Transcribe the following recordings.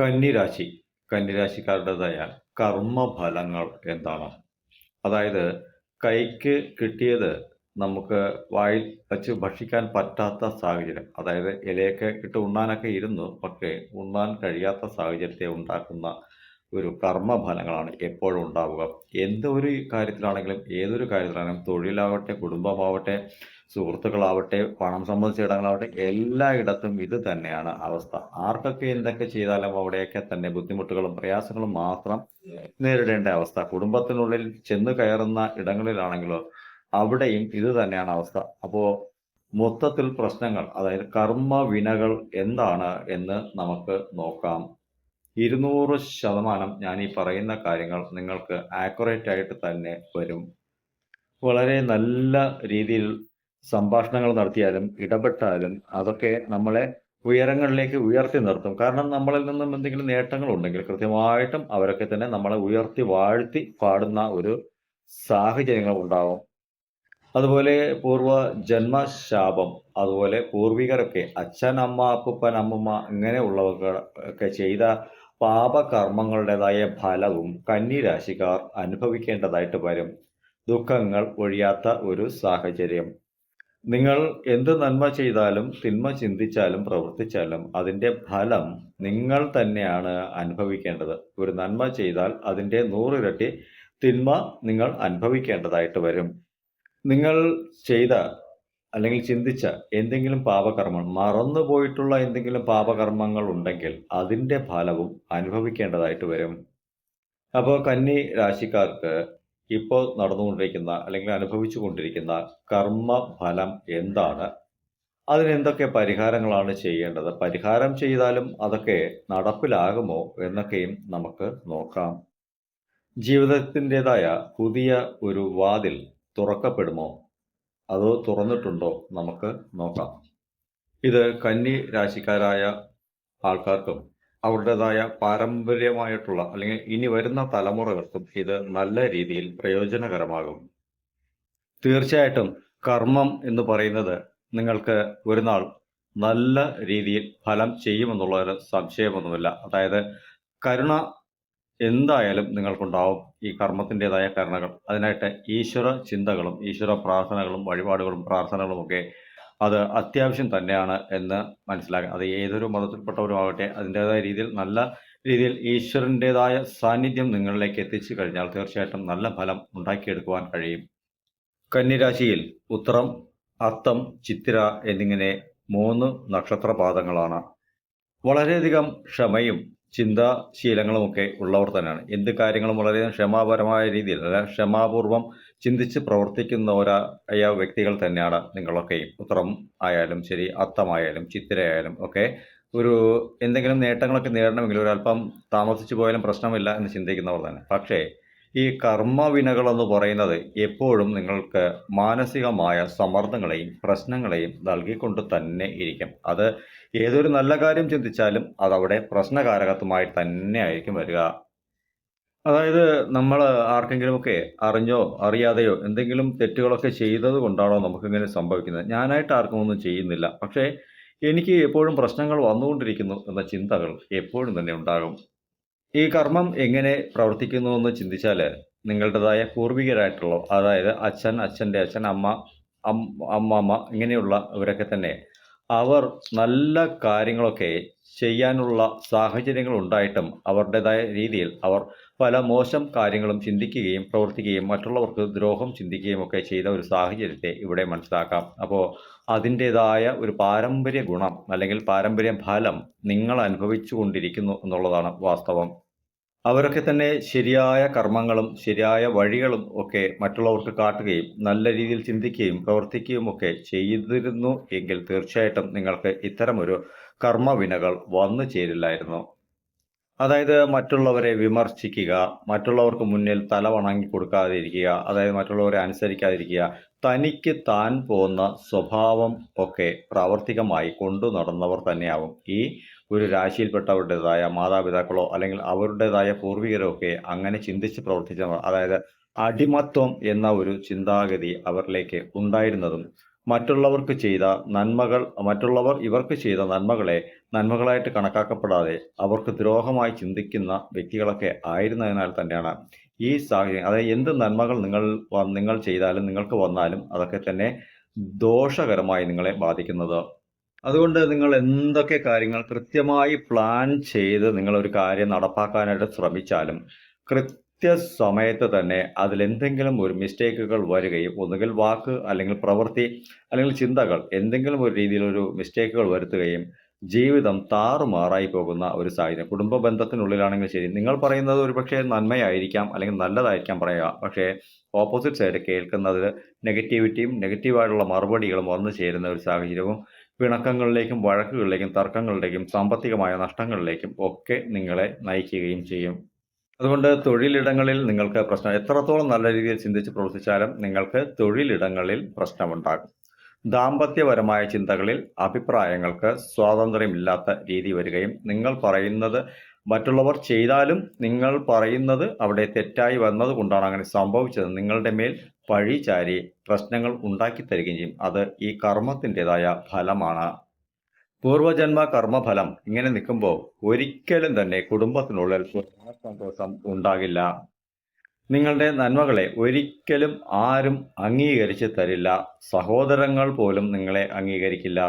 കന്നിരാശി. കന്നിരാശിക്കാരുടേതായ കർമ്മഫലങ്ങൾ എന്താണ്? അതായത് കൈക്ക് കിട്ടിയത് നമുക്ക് വായിൽ വച്ച് ഭക്ഷിക്കാൻ പറ്റാത്ത സാഹചര്യം. അതായത് ഇലയൊക്കെ ഇട്ട് ഉണ്ണാനൊക്കെ ഇരുന്നു പക്ഷേ ഉണ്ണാൻ കഴിയാത്ത സാഹചര്യത്തെ ഉണ്ടാക്കുന്ന ഒരു കർമ്മഫലങ്ങളാണ് എപ്പോഴും ഉണ്ടാവുക. എന്തൊരു കാര്യത്തിലാണെങ്കിലും ഏതൊരു കാര്യത്തിലാണെങ്കിലും തൊഴിലാവട്ടെ കുടുംബമാവട്ടെ സുഹൃത്തുക്കളാവട്ടെ പണം സംബന്ധിച്ച ഇടങ്ങളാവട്ടെ എല്ലായിടത്തും ഇത് തന്നെയാണ് അവസ്ഥ. ആർക്കൊക്കെ എന്തൊക്കെ ചെയ്താലും അവിടെയൊക്കെ തന്നെ ബുദ്ധിമുട്ടുകളും പ്രയാസങ്ങളും മാത്രം നേരിടേണ്ട അവസ്ഥ. കുടുംബത്തിനുള്ളിൽ ചെന്ന് കയറുന്ന ഇടങ്ങളിലാണെങ്കിലോ അവിടെയും ഇത് തന്നെയാണ് അവസ്ഥ. അപ്പോ മൊത്തത്തിൽ പ്രശ്നങ്ങൾ അതായത് കർമ്മ വിനകൾ എന്താണ് എന്ന് നമുക്ക് നോക്കാം. ഇരുന്നൂറ് ശതമാനം ഞാൻ ഈ പറയുന്ന കാര്യങ്ങൾ നിങ്ങൾക്ക് ആക്യുറേറ്റ് ആയിട്ട് തന്നെ വരും. വളരെ നല്ല രീതിയിൽ സംഭാഷണങ്ങൾ നടത്തിയാലും ഇടപെട്ടാലും അതൊക്കെ നമ്മളെ ഉയരങ്ങളിലേക്ക് ഉയർത്തി നിർത്തും. കാരണം നമ്മളിൽ നിന്നും എന്തെങ്കിലും നേട്ടങ്ങൾ ഉണ്ടെങ്കിൽ കൃത്യമായിട്ടും അവരൊക്കെ തന്നെ നമ്മളെ ഉയർത്തി വാഴ്ത്തി പാടുന്ന ഒരു സാഹചര്യങ്ങൾ ഉണ്ടാവും. അതുപോലെ പൂർവ ജന്മശാപം അതുപോലെ പൂർവികരൊക്കെ അച്ഛൻ അമ്മ അപ്പൂപ്പൻ അമ്മമ്മ ഇങ്ങനെയുള്ളവർക്ക് ഒക്കെ ചെയ്ത പാപകർമ്മങ്ങളുടേതായ ഫലവും കന്നിരാശിക്കാർ അനുഭവിക്കേണ്ടതായിട്ട് വരും. ദുഃഖങ്ങൾ ഒഴിയാത്ത ഒരു സാഹചര്യം. നിങ്ങൾ എന്ത് നന്മ ചെയ്താലും തിന്മ ചിന്തിച്ചാലും പ്രവർത്തിച്ചാലും അതിന്റെ ഫലം നിങ്ങൾ തന്നെയാണ് അനുഭവിക്കേണ്ടത്. ഒരു നന്മ ചെയ്താൽ അതിന്റെ നൂറിരട്ടി തിന്മ നിങ്ങൾ അനുഭവിക്കേണ്ടതായിട്ട് വരും. നിങ്ങൾ ചെയ്ത അല്ലെങ്കിൽ ചിന്തിച്ച എന്തെങ്കിലും പാപകർമ്മം മറന്നുപോയിട്ടുള്ള എന്തെങ്കിലും പാപകർമ്മങ്ങൾ ഉണ്ടെങ്കിൽ അതിന്റെ ഫലവും അനുഭവിക്കേണ്ടതായിട്ട് വരും. അപ്പോൾ കന്നി രാശിക്കാർക്ക് ഇപ്പോൾ നടന്നുകൊണ്ടിരിക്കുന്ന അല്ലെങ്കിൽ അനുഭവിച്ചു കൊണ്ടിരിക്കുന്ന കർമ്മഫലം എന്താണ്? അതിനെന്തൊക്കെ പരിഹാരങ്ങളാണ് ചെയ്യേണ്ടത്? പരിഹാരം ചെയ്താലും അതൊക്കെ നടപ്പിലാകുമോ എന്നൊക്കെയും നമുക്ക് നോക്കാം. ജീവിതത്തിന്റെതായ പുതിയ ഒരു വാതിൽ തുറക്കപ്പെടുമോ? അതോ തുറന്നിട്ടുണ്ടോ നമുക്ക് നോക്കാം. ഇത് കന്നി രാശിക്കാരായ ആൾക്കാർക്കും അവരുടേതായ പാരമ്പര്യമായിട്ടുള്ള അല്ലെങ്കിൽ ഇനി വരുന്ന തലമുറകൾക്കും ഇത് നല്ല രീതിയിൽ പ്രയോജനകരമാകും. തീർച്ചയായിട്ടും കർമ്മം എന്ന് പറയുന്നത് നിങ്ങൾക്ക് ഒരു നാൾ നല്ല രീതിയിൽ ഫലം ചെയ്യുമെന്നുള്ള ഒരു സംശയമൊന്നുമില്ല. അതായത് കരുണ എന്തായാലും നിങ്ങൾക്കുണ്ടാവും ഈ കർമ്മത്തിന്റെതായ കരുണകൾ. അതിനായിട്ട് ഈശ്വര ചിന്തകളും ഈശ്വര പ്രാർത്ഥനകളും വഴിപാടുകളും പ്രാർത്ഥനകളും ഒക്കെ അത് അത്യാവശ്യം തന്നെയാണ് എന്ന് മനസ്സിലാക്കുക അത് ഏതൊരു മതത്തിൽപ്പെട്ടവരുമാകട്ടെ അതിന്റേതായ രീതിയിൽ നല്ല രീതിയിൽ ഈശ്വരന്റെതായ സാന്നിധ്യം നിങ്ങളിലേക്ക് എത്തിച്ചു കഴിഞ്ഞാൽ തീർച്ചയായിട്ടും നല്ല ഫലം ഉണ്ടാക്കിയെടുക്കുവാൻ കഴിയും. കന്നിരാശിയിൽ ഉത്തരം അത്തം ചിത്തിര എന്നിങ്ങനെ മൂന്ന് നക്ഷത്രപാദങ്ങളാണ്. വളരെയധികം ക്ഷമയും ചിന്താശീലങ്ങളുമൊക്കെ ഉള്ളവർ തന്നെയാണ്. എന്ത് കാര്യങ്ങളും വളരെയധികം ക്ഷമാപരമായ രീതിയിൽ അല്ല ക്ഷമാപൂർവം ചിന്തിച്ച് പ്രവർത്തിക്കുന്ന ഒരായ വ്യക്തികൾ തന്നെയാണ് നിങ്ങളൊക്കെയും. ഉത്തരം ആയാലും ശരി അത്തമായാലും ചിത്തിരയായാലും ഒക്കെ ഒരു എന്തെങ്കിലും നേട്ടങ്ങളൊക്കെ നേടണമെങ്കിൽ ഒരല്പം താമസിച്ചു പോയാലും പ്രശ്നമില്ല എന്ന് ചിന്തിക്കുന്നവർ തന്നെ. പക്ഷേ ഈ കർമ്മവിനകളെന്ന് പറയുന്നത് എപ്പോഴും നിങ്ങൾക്ക് മാനസികമായ സമ്മർദ്ദങ്ങളെയും പ്രശ്നങ്ങളെയും നൽകിക്കൊണ്ട് തന്നെ ഇരിക്കും. അത് ഏതൊരു നല്ല കാര്യം ചിന്തിച്ചാലും അതവിടെ പ്രശ്നകാരകത്വമായി തന്നെ ആയിരിക്കും വരിക. അതായത് നമ്മൾ ആർക്കെങ്കിലുമൊക്കെ അറിഞ്ഞോ അറിയാതെയോ എന്തെങ്കിലും തെറ്റുകളൊക്കെ ചെയ്തത് കൊണ്ടാണോ നമുക്കിങ്ങനെ സംഭവിക്കുന്നത്? ഞാനായിട്ട് ആർക്കും ഒന്നും ചെയ്യുന്നില്ല. പക്ഷേ എനിക്ക് എപ്പോഴും പ്രശ്നങ്ങൾ വന്നുകൊണ്ടിരിക്കുന്നു എന്ന ചിന്തകൾ എപ്പോഴും തന്നെ ഉണ്ടാകും. ഈ കർമ്മം എങ്ങനെ പ്രവർത്തിക്കുന്നു എന്ന് ചിന്തിച്ചാൽ നിങ്ങളുടേതായ പൂർവികരായിട്ടുള്ള അതായത് അച്ഛൻ അച്ഛന്റെ അച്ഛൻ അമ്മ അമ്മമ്മ ഇങ്ങനെയുള്ള ഇവരൊക്കെ തന്നെ അവർ നല്ല കാര്യങ്ങളൊക്കെ ചെയ്യാനുള്ള സാഹചര്യങ്ങൾ ഉണ്ടായിട്ടും അവരുടേതായ രീതിയിൽ അവർ പല മോശം കാര്യങ്ങളും ചിന്തിക്കുകയും പ്രവർത്തിക്കുകയും മറ്റുള്ളവർക്ക് ദ്രോഹം ചിന്തിക്കുകയും ഒക്കെ ചെയ്ത ഒരു സാഹചര്യത്തെ ഇവിടെ മനസ്സിലാക്കാം. അപ്പോൾ അതിന്റേതായ ഒരു പാരമ്പര്യ ഗുണം അല്ലെങ്കിൽ പാരമ്പര്യ ഫലം നിങ്ങൾ അനുഭവിച്ചു കൊണ്ടിരിക്കുന്നു എന്നുള്ളതാണ് വാസ്തവം. അവരൊക്കെ തന്നെ ശരിയായ കർമ്മങ്ങളും ശരിയായ വഴികളും ഒക്കെ മറ്റുള്ളവർക്ക് കാട്ടുകയും നല്ല രീതിയിൽ ചിന്തിക്കുകയും പ്രവർത്തിക്കുകയും ഒക്കെ ചെയ്തിരുന്നു എങ്കിൽ തീർച്ചയായിട്ടും നിങ്ങൾക്ക് ഇത്തരമൊരു കർമ്മവിനകൾ വന്നു ചേരില്ലായിരുന്നു. അതായത് മറ്റുള്ളവരെ വിമർശിക്കുക മറ്റുള്ളവർക്ക് മുന്നിൽ തല വണങ്ങി കൊടുക്കാതിരിക്കുക അതായത് മറ്റുള്ളവരെ അനുസരിക്കാതിരിക്കുക തനിക്ക് താൻ പോകുന്ന സ്വഭാവം ഒക്കെ പ്രാവർത്തികമായി കൊണ്ടു നടന്നവർ തന്നെയാവും. ഈ ഒരു രാശിയിൽപ്പെട്ടവരുടേതായ മാതാപിതാക്കളോ അല്ലെങ്കിൽ അവരുടേതായ പൂർവികരോ ഒക്കെ അങ്ങനെ ചിന്തിച്ച് പ്രവർത്തിച്ചവർ അതായത് അടിമത്വം എന്ന ഒരു ചിന്താഗതി അവരിലേക്ക് ഉണ്ടായിരുന്നതും മറ്റുള്ളവർക്ക് ചെയ്ത നന്മകൾ മറ്റുള്ളവർ ഇവർക്ക് ചെയ്ത നന്മകളെ നന്മകളായിട്ട് കണക്കാക്കപ്പെടാതെ അവർക്ക് ദ്രോഹമായി ചിന്തിക്കുന്ന വ്യക്തികളൊക്കെ ആയിരുന്നതിനാൽ തന്നെയാണ് ഈ സാഹചര്യം. അതായത് എന്ത് നന്മകൾ നിങ്ങൾ നിങ്ങൾ ചെയ്താലും നിങ്ങൾക്ക് വന്നാലും അതൊക്കെ തന്നെ ദോഷകരമായി നിങ്ങളെ ബാധിക്കുന്നത്. അതുകൊണ്ട് നിങ്ങൾ എന്തൊക്കെ കാര്യങ്ങൾ കൃത്യമായി പ്ലാൻ ചെയ്ത് നിങ്ങളൊരു കാര്യം നടപ്പാക്കാനായിട്ട് ശ്രമിച്ചാലും കൃത്യസമയത്ത് തന്നെ അതിലെന്തെങ്കിലും ഒരു മിസ്റ്റേക്കുകൾ വരികയും ഒന്നുകിൽ വാക്ക് അല്ലെങ്കിൽ പ്രവൃത്തി അല്ലെങ്കിൽ ചിന്തകൾ എന്തെങ്കിലും ഒരു രീതിയിലൊരു മിസ്റ്റേക്കുകൾ വരുത്തുകയും ജീവിതം താറുമാറായി പോകുന്ന ഒരു സാഹചര്യം. കുടുംബ ബന്ധത്തിനുള്ളിലാണെങ്കിൽ ശരി. നിങ്ങൾ പറയുന്നത് ഒരു പക്ഷേ നന്മയായിരിക്കാം അല്ലെങ്കിൽ നല്ലതായിരിക്കാം പറയുക. പക്ഷേ ഓപ്പോസിറ്റ് സൈഡ് കേൾക്കുന്നത് നെഗറ്റിവിറ്റിയും നെഗറ്റീവായിട്ടുള്ള മറുപടികളും വന്നു ചേരുന്ന ഒരു സാഹചര്യവും പിണക്കങ്ങളിലേക്കും വഴക്കുകളിലേക്കും തർക്കങ്ങളിലേക്കും സാമ്പത്തികമായ നഷ്ടങ്ങളിലേക്കും ഒക്കെ നിങ്ങളെ നയിക്കുകയും ചെയ്യും. അതുകൊണ്ട് തൊഴിലിടങ്ങളിൽ നിങ്ങൾക്ക് പ്രശ്നം എത്രത്തോളം നല്ല രീതിയിൽ ചിന്തിച്ച് പ്രവർത്തിച്ചാലും നിങ്ങൾക്ക് തൊഴിലിടങ്ങളിൽ പ്രശ്നമുണ്ടാകും. ദാമ്പത്യപരമായ ചിന്തകളിൽ അഭിപ്രായങ്ങൾക്ക് സ്വാതന്ത്ര്യമില്ലാത്ത രീതി വരികയും നിങ്ങൾ പറയുന്നത് മറ്റുള്ളവർ ചെയ്താലും നിങ്ങൾ പറയുന്നത് അവിടെ തെറ്റായി വന്നത് കൊണ്ടാണ് അങ്ങനെ സംഭവിച്ചത്. നിങ്ങളുടെ മേൽ പഴി ചാരി പ്രശ്നങ്ങൾ ഉണ്ടാക്കി തരികയും ചെയ്യും. അത് ഈ കർമ്മത്തിന്റെതായ ഫലമാണ്. പൂർവജന്മ കർമ്മഫലം ഇങ്ങനെ നിൽക്കുമ്പോൾ ഒരിക്കലും തന്നെ കുടുംബത്തിനുള്ളിൽ സന്തോഷം ഉണ്ടാകില്ല. നിങ്ങളുടെ നന്മകളെ ഒരിക്കലും ആരും അംഗീകരിച്ച് തരില്ല. സഹോദരങ്ങൾ പോലും നിങ്ങളെ അംഗീകരിക്കില്ല.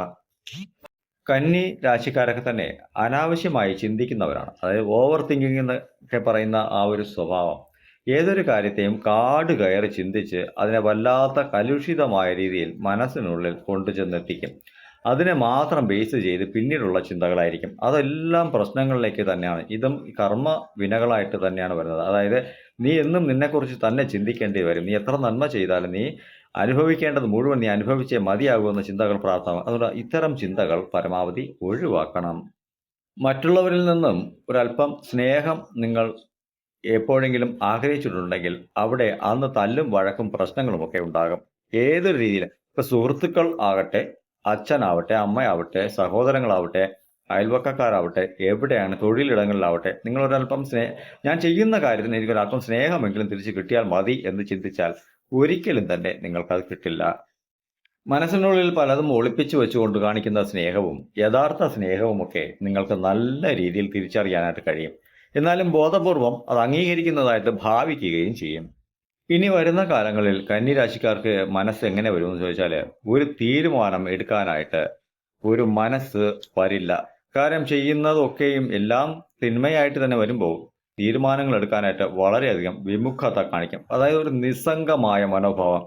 കന്നി രാശിക്കാരൊക്കെ തന്നെ അനാവശ്യമായി ചിന്തിക്കുന്നവരാണ്. അതായത് ഓവർ തിങ്കിങ് എന്നൊക്കെ പറയുന്ന ആ ഒരു സ്വഭാവം. ഏതൊരു കാര്യത്തെയും കാട് കയറി ചിന്തിച്ച് അതിനെ വല്ലാത്ത കലുഷിതമായ രീതിയിൽ മനസ്സിനുള്ളിൽ കൊണ്ടുചെന്നെത്തിക്കും. അതിനെ മാത്രം ബേസ് ചെയ്ത് പിന്നീടുള്ള ചിന്തകളായിരിക്കും. അതെല്ലാം പ്രശ്നങ്ങളിലേക്ക് തന്നെയാണ്. ഇതും കർമ്മ വിനകളായിട്ട് തന്നെയാണ് വരുന്നത്. അതായത് നീ എന്നും നിന്നെക്കുറിച്ച് തന്നെ ചിന്തിക്കേണ്ടി വരും. നീ എത്ര നന്മ ചെയ്താലും നീ അനുഭവിക്കേണ്ടത് മുഴുവൻ നീ അനുഭവിച്ചേ മതിയാകുമെന്ന ചിന്തകൾ പ്രാർത്ഥന. അതുകൊണ്ട് ഇത്തരം ചിന്തകൾ പരമാവധി ഒഴിവാക്കണം. മറ്റുള്ളവരിൽ നിന്നും ഒരല്പം സ്നേഹം നിങ്ങൾ എപ്പോഴെങ്കിലും ആഗ്രഹിച്ചിട്ടുണ്ടെങ്കിൽ അവിടെ അന്ന് തല്ലും വഴക്കും പ്രശ്നങ്ങളും ഒക്കെ ഉണ്ടാകും. ഏതൊരു രീതിയിൽ ഇപ്പം സുഹൃത്തുക്കൾ ആകട്ടെ അച്ഛനാവട്ടെ അമ്മയാവട്ടെ സഹോദരങ്ങളാവട്ടെ അയൽവക്കക്കാരാവട്ടെ എവിടെയാണ് തൊഴിലിടങ്ങളിലാവട്ടെ നിങ്ങൾ ഒരല്പം സ്നേഹ ഞാൻ ചെയ്യുന്ന കാര്യത്തിന് എനിക്കൊരല്പം സ്നേഹമെങ്കിലും തിരിച്ച് കിട്ടിയാൽ മതി എന്ന് ചിന്തിച്ചാൽ ഒരിക്കലും തന്നെ നിങ്ങൾക്കത് കിട്ടില്ല. മനസ്സിനുള്ളിൽ പലതും ഒളിപ്പിച്ചു വെച്ചുകൊണ്ട് കാണിക്കുന്ന സ്നേഹവും യഥാർത്ഥ സ്നേഹവുമൊക്കെ നിങ്ങൾക്ക് നല്ല രീതിയിൽ തിരിച്ചറിയാനായിട്ട് കഴിയും. എന്നാലും ബോധപൂർവം അത് അംഗീകരിക്കുന്നതായിട്ട് ഭാവിക്കുകയും ചെയ്യും. ഇനി വരുന്ന കാലങ്ങളിൽ കന്നിരാശിക്കാർക്ക് മനസ്സ് എങ്ങനെ വരുമെന്ന് ചോദിച്ചാൽ ഒരു തീരുമാനം എടുക്കാനായിട്ട് ഒരു മനസ്സ് വരില്ല. കാര്യം ചെയ്യുന്നതൊക്കെയും എല്ലാം തിന്മയായിട്ട് തന്നെ വരുമ്പോൾ തീരുമാനങ്ങൾ എടുക്കാനായിട്ട് വളരെയധികം വിമുഖത കാണിക്കും. അതായത് ഒരു നിസ്സംഗമായ മനോഭാവം.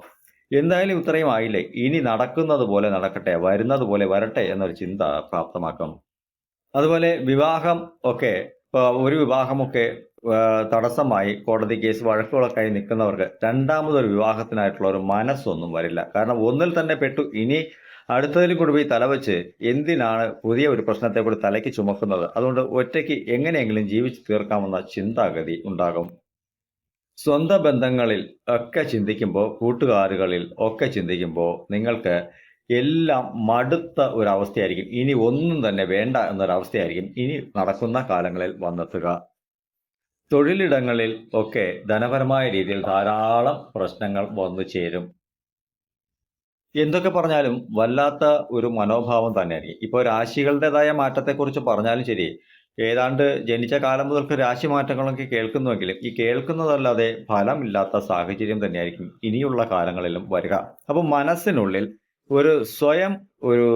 എന്തായാലും ഇത്രയും ആയില്ലേ? ഇനി നടക്കുന്നത് പോലെ നടക്കട്ടെ വരുന്നത് പോലെ വരട്ടെ എന്നൊരു ചിന്ത പ്രാപ്തമാക്കും. അതുപോലെ വിവാഹം ഒക്കെ ഒരു വിവാഹമൊക്കെ തടസ്സമായി കോടതി കേസ് വഴക്കുകളൊക്കെ നിൽക്കുന്നവർക്ക് രണ്ടാമതൊരു വിവാഹത്തിനായിട്ടുള്ള ഒരു മനസ്സൊന്നും വരില്ല. കാരണം ഒന്നിൽ തന്നെ പെട്ടു. ഇനി അടുത്തതിലും കൂടി പോയി തലവെച്ച് എന്തിനാണ് പുതിയ ഒരു പ്രശ്നത്തെ കൂടി തലയ്ക്ക് ചുമക്കുന്നത്? അതുകൊണ്ട് ഒറ്റയ്ക്ക് എങ്ങനെയെങ്കിലും ജീവിച്ചു തീർക്കാമെന്ന ചിന്താഗതി ഉണ്ടാകും. സ്വന്തം ബന്ധങ്ങളിൽ ഒക്കെ ചിന്തിക്കുമ്പോൾ കൂട്ടുകാരുകളിൽ ഒക്കെ ചിന്തിക്കുമ്പോൾ നിങ്ങൾക്ക് എല്ലാം മടുത്ത ഒരവസ്ഥയായിരിക്കും ഇനി ഒന്നും തന്നെ വേണ്ട എന്നൊരവസ്ഥയായിരിക്കും. ഇനി നടക്കുന്ന കാലങ്ങളിൽ വന്നെത്തുക. തൊഴിലിടങ്ങളിൽ ഒക്കെ ധനപരമായ രീതിയിൽ ധാരാളം പ്രശ്നങ്ങൾ വന്നു ചേരും. എന്തൊക്കെ പറഞ്ഞാലും വല്ലാത്ത ഒരു മനോഭാവം തന്നെയായിരിക്കും ഇപ്പോൾ രാശികളുടേതായ മാറ്റത്തെക്കുറിച്ച് പറഞ്ഞാലും ശരി ഏതാണ്ട് ജനിച്ച കാലം മുതൽക്ക് രാശി മാറ്റങ്ങളൊക്കെ കേൾക്കുന്നുവെങ്കിലും ഈ കേൾക്കുന്നതല്ലാതെ ഫലമില്ലാത്ത സാഹചര്യം തന്നെയായിരിക്കും ഇനിയുള്ള കാലങ്ങളിലും വരിക. അപ്പോൾ മനസ്സിനുള്ളിൽ ഒരു സ്വയം ഒരു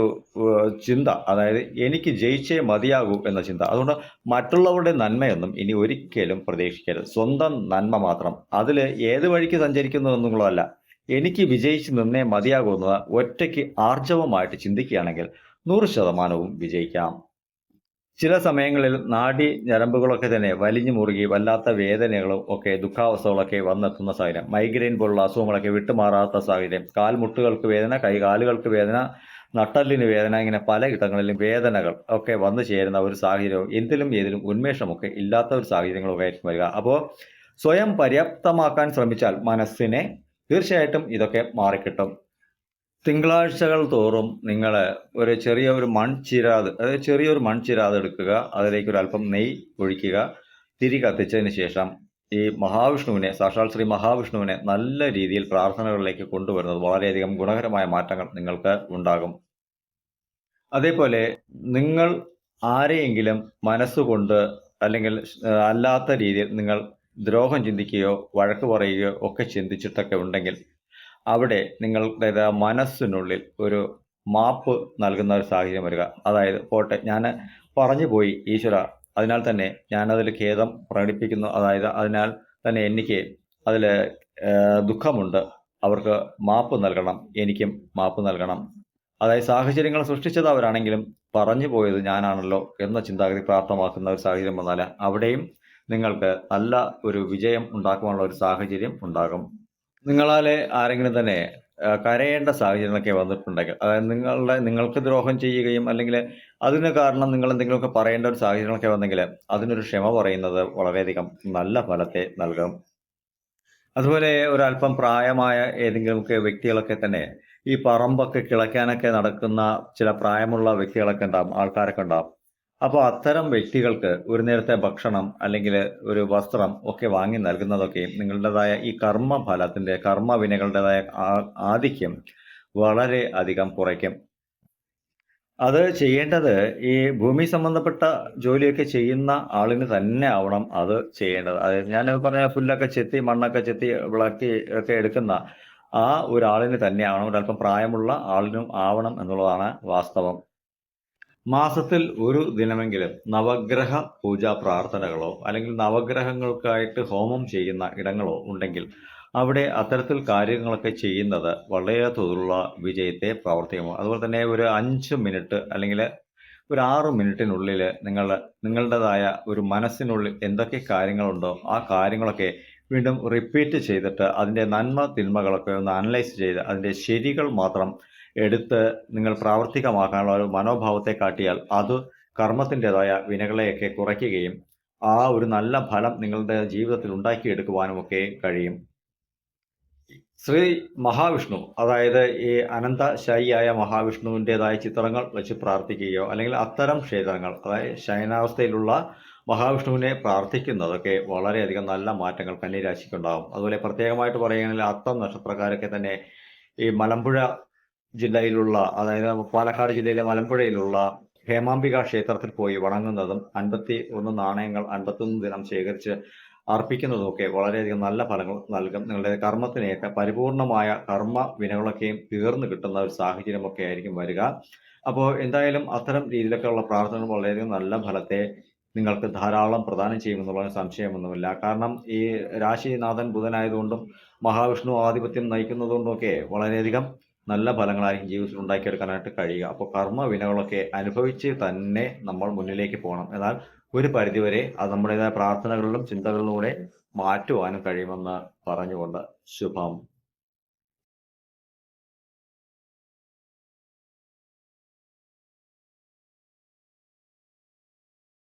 ചിന്ത. അതായത് എനിക്ക് ജയിച്ചേ മതിയാകൂ എന്ന ചിന്ത. അതുകൊണ്ട് മറ്റുള്ളവരുടെ നന്മയൊന്നും ഇനി ഒരിക്കലും പ്രതീക്ഷിക്കരുത്. സ്വന്തം നന്മ മാത്രം. അതിൽ ഏത് വഴിക്ക് സഞ്ചരിക്കുന്നു എന്നുള്ളതല്ല എനിക്ക് വിജയിച്ച് നിന്നേ മതിയാകുന്നത് ഒറ്റയ്ക്ക് ആർജവമായിട്ട് ചിന്തിക്കുകയാണെങ്കിൽ നൂറ് ശതമാനവും വിജയിക്കാം. ചില സമയങ്ങളിൽ നാഡി ഞരമ്പുകളൊക്കെ തന്നെ വലിഞ്ഞു മുറുകി വല്ലാത്ത വേദനകളും ഒക്കെ ദുഃഖാവസ്ഥകളൊക്കെ വന്നെത്തുന്ന സാഹചര്യം. മൈഗ്രെയിൻ പോലുള്ള അസുഖങ്ങളൊക്കെ വിട്ടുമാറാത്ത സാഹചര്യം. കാൽമുട്ടുകൾക്ക് വേദന കൈകാലുകൾക്ക് വേദന നട്ടലിന് വേദന ഇങ്ങനെ പല ഇടങ്ങളിലും വേദനകൾ ഒക്കെ വന്നു ചേരുന്ന ഒരു സാഹചര്യവും എന്തിലും ഏതിലും ഉന്മേഷമൊക്കെ ഇല്ലാത്ത ഒരു സാഹചര്യങ്ങളൊക്കെ ആയിരിക്കും വരിക. അപ്പോൾ സ്വയം പര്യാപ്തമാക്കാൻ ശ്രമിച്ചാൽ മനസ്സിനെ തീർച്ചയായിട്ടും ഇതൊക്കെ മാറിക്കിട്ടും. തിങ്കളാഴ്ചകൾ തോറും നിങ്ങൾ ഒരു ചെറിയ ഒരു മൺചിരാത് അതായത് ചെറിയൊരു മൺചിരാത് എടുക്കുക അതിലേക്ക് ഒരു അല്പം നെയ്യ് ഒഴിക്കുക തിരി കത്തിച്ചതിന് ശേഷം ഈ മഹാവിഷ്ണുവിനെ സാക്ഷാൽ ശ്രീ മഹാവിഷ്ണുവിനെ നല്ല രീതിയിൽ പ്രാർത്ഥനകളിലേക്ക് കൊണ്ടുവരുന്നത് വളരെയധികം ഗുണകരമായ മാറ്റങ്ങൾ നിങ്ങൾക്ക് ഉണ്ടാകും. അതേപോലെ നിങ്ങൾ ആരെയെങ്കിലും മനസ്സുകൊണ്ട് അല്ലെങ്കിൽ അല്ലാത്ത രീതിയിൽ നിങ്ങൾ ദ്രോഹം ചിന്തിക്കുകയോ വഴക്ക് പറയുകയോ ഒക്കെ ചിന്തിച്ചിട്ടൊക്കെ ഉണ്ടെങ്കിൽ അവിടെ നിങ്ങളുടെ മനസ്സിനുള്ളിൽ ഒരു മാപ്പ് നൽകുന്ന ഒരു സാഹചര്യം വരിക. അതായത് പോട്ടെ ഞാൻ പറഞ്ഞു പോയി ഈശ്വര അതിനാൽ തന്നെ ഞാനതിൽ ഖേദം പ്രകടിപ്പിക്കുന്നു. അതായത് അതിനാൽ തന്നെ എനിക്ക് അതിൽ ദുഃഖമുണ്ട്. അവർക്ക് മാപ്പ് നൽകണം എനിക്കും മാപ്പ് നൽകണം. അതായത് സാഹചര്യങ്ങൾ സൃഷ്ടിച്ചത് അവരാണെങ്കിലും പറഞ്ഞു പോയത് ഞാനാണല്ലോ എന്ന ചിന്താഗതി പ്രാപ്തമാക്കുന്ന ഒരു സാഹചര്യം വന്നാൽ അവിടെയും നിങ്ങൾക്ക് നല്ല ഒരു വിജയം ഉണ്ടാക്കുവാനുള്ള ഒരു സാഹചര്യം ഉണ്ടാകും. നിങ്ങളാലെ ആരെങ്കിലും തന്നെ കരയേണ്ട സാഹചര്യങ്ങളൊക്കെ വന്നിട്ടുണ്ടെങ്കിൽ അതായത് നിങ്ങളുടെ നിങ്ങൾക്ക് ദ്രോഹം ചെയ്യുകയും അല്ലെങ്കിൽ അതിന് കാരണം നിങ്ങൾ എന്തെങ്കിലുമൊക്കെ പറയേണ്ട ഒരു സാഹചര്യങ്ങളൊക്കെ വന്നെങ്കിൽ അതിനൊരു ക്ഷമ പറയുന്നത് വളരെയധികം നല്ല ഫലത്തെ നൽകും. അതുപോലെ ഒരല്പം പ്രായമായ ഏതെങ്കിലുമൊക്കെ വ്യക്തികളൊക്കെ തന്നെ ഈ പറമ്പൊക്കെ കിളയ്ക്കാനൊക്കെ നടക്കുന്ന ചില പ്രായമുള്ള വ്യക്തികളൊക്കെ ഉണ്ടാകും ആൾക്കാരൊക്കെ ഉണ്ടാവും. അപ്പോൾ അത്തരം വ്യക്തികൾക്ക് ഒരു നേരത്തെ ഭക്ഷണം അല്ലെങ്കിൽ ഒരു വസ്ത്രം ഒക്കെ വാങ്ങി നൽകുന്നതൊക്കെയും നിങ്ങളുടേതായ ഈ കർമ്മ കർമ്മവിനകളുടേതായ കർമ്മ വിനകളുടേതായ ആധിക്യം വളരെ അധികം കുറയ്ക്കും. അത് ചെയ്യേണ്ടത് ഈ ഭൂമി സംബന്ധപ്പെട്ട ജോലിയൊക്കെ ചെയ്യുന്ന ആളിന് തന്നെ ആവണം അത് ചെയ്യേണ്ടത്. അതായത് ഞാൻ പറഞ്ഞ പുല്ലൊക്കെ ചെത്തി മണ്ണൊക്കെ ചെത്തി വിളക്കി ഒക്കെ എടുക്കുന്ന ആ ഒരാളിന് തന്നെ ആവണം. ഒരല്പം പ്രായമുള്ള ആളിനും ആവണം എന്നുള്ളതാണ് വാസ്തവം. മാസത്തിൽ ഒരു ദിനമെങ്കിലും നവഗ്രഹ പൂജാ പ്രാർത്ഥനകളോ അല്ലെങ്കിൽ നവഗ്രഹങ്ങൾക്കായിട്ട് ഹോമം ചെയ്യുന്ന ഇടങ്ങളോ ഉണ്ടെങ്കിൽ അവിടെ അത്തരത്തിൽ കാര്യങ്ങളൊക്കെ ചെയ്യുന്നത് വളരെ തോതിലുള്ള വിജയത്തെ പ്രവർത്തിക്കുമോ അതുപോലെ തന്നെ ഒരു അഞ്ച് മിനിറ്റ് അല്ലെങ്കിൽ ഒരു ആറ് മിനിറ്റിനുള്ളിൽ നിങ്ങൾ നിങ്ങളുടേതായ ഒരു മനസ്സിനുള്ളിൽ എന്തൊക്കെ കാര്യങ്ങളുണ്ടോ ആ കാര്യങ്ങളൊക്കെ വീണ്ടും റിപ്പീറ്റ് ചെയ്തിട്ട് അതിന്റെ നന്മ തിന്മകളൊക്കെ ഒന്ന് അനലൈസ് ചെയ്ത് അതിന്റെ ശരികൾ മാത്രം എടുത്ത് നിങ്ങൾ പ്രാവർത്തികമാക്കാനുള്ള ഒരു മനോഭാവത്തെ കാട്ടിയാൽ അത് കർമ്മത്തിന്റെതായ വിനകളെയൊക്കെ കുറയ്ക്കുകയും ആ ഒരു നല്ല ഫലം നിങ്ങളുടെ ജീവിതത്തിൽ ഉണ്ടാക്കിയെടുക്കുവാനുമൊക്കെ കഴിയും. ശ്രീ മഹാവിഷ്ണു അതായത് ഈ അനന്തശായിയായ മഹാവിഷ്ണുവിന്റെതായ ചിത്രങ്ങൾ വെച്ച് പ്രാർത്ഥിക്കുകയോ അല്ലെങ്കിൽ അത്തരം ക്ഷേത്രങ്ങൾ അതായത് ശയനാവസ്ഥയിലുള്ള മഹാവിഷ്ണുവിനെ പ്രാർത്ഥിക്കുന്നതൊക്കെ വളരെയധികം നല്ല മാറ്റങ്ങൾ കന്നിരാശിക്കുണ്ടാകും. അതുപോലെ പ്രത്യേകമായിട്ട് പറയുകയാണെങ്കിൽ അത്തം നക്ഷത്രക്കാരൊക്കെ തന്നെ ഈ മലമ്പുഴ ജില്ലയിലുള്ള അതായത് പാലക്കാട് ജില്ലയിലെ മലമ്പുഴയിലുള്ള ഹേമാംബിക ക്ഷേത്രത്തിൽ പോയി വണങ്ങുന്നതും അൻപത്തി ഒന്ന് നാണയങ്ങൾ അൻപത്തൊന്ന് ദിനം ശേഖരിച്ച് അർപ്പിക്കുന്നതുമൊക്കെ വളരെയധികം നല്ല ഫലങ്ങൾ നൽകും. നിങ്ങളുടെ കർമ്മത്തിനെയൊക്കെ പരിപൂർണമായ കർമ്മ വിനകളൊക്കെയും തീർന്നു കിട്ടുന്ന ഒരു സാഹചര്യമൊക്കെ ആയിരിക്കും വരിക. അപ്പോൾ എന്തായാലും അത്തരം രീതിയിലൊക്കെയുള്ള പ്രാർത്ഥനകൾ വളരെയധികം നല്ല ഫലത്തെ നിങ്ങൾക്ക് ധാരാളം പ്രദാനം ചെയ്യുമെന്നുള്ള സംശയമൊന്നുമില്ല. കാരണം ഈ രാശിനാഥൻ ബുധനായതുകൊണ്ടും മഹാവിഷ്ണു ആധിപത്യം നയിക്കുന്നതുകൊണ്ടൊക്കെ വളരെയധികം നല്ല ഫലങ്ങളായിരിക്കും ജീവിതത്തിൽ ഉണ്ടാക്കിയെടുക്കാനായിട്ട് കഴിയുക. അപ്പോൾ കർമ്മ വിനകളൊക്കെ അനുഭവിച്ച് തന്നെ നമ്മൾ മുന്നിലേക്ക് പോകണം. എന്നാൽ ഒരു പരിധിവരെ അത് നമ്മുടേതായ പ്രാർത്ഥനകളിലും ചിന്തകളിലൂടെ മാറ്റുവാനും കഴിയുമെന്ന് പറഞ്ഞുകൊണ്ട് ശുഭം.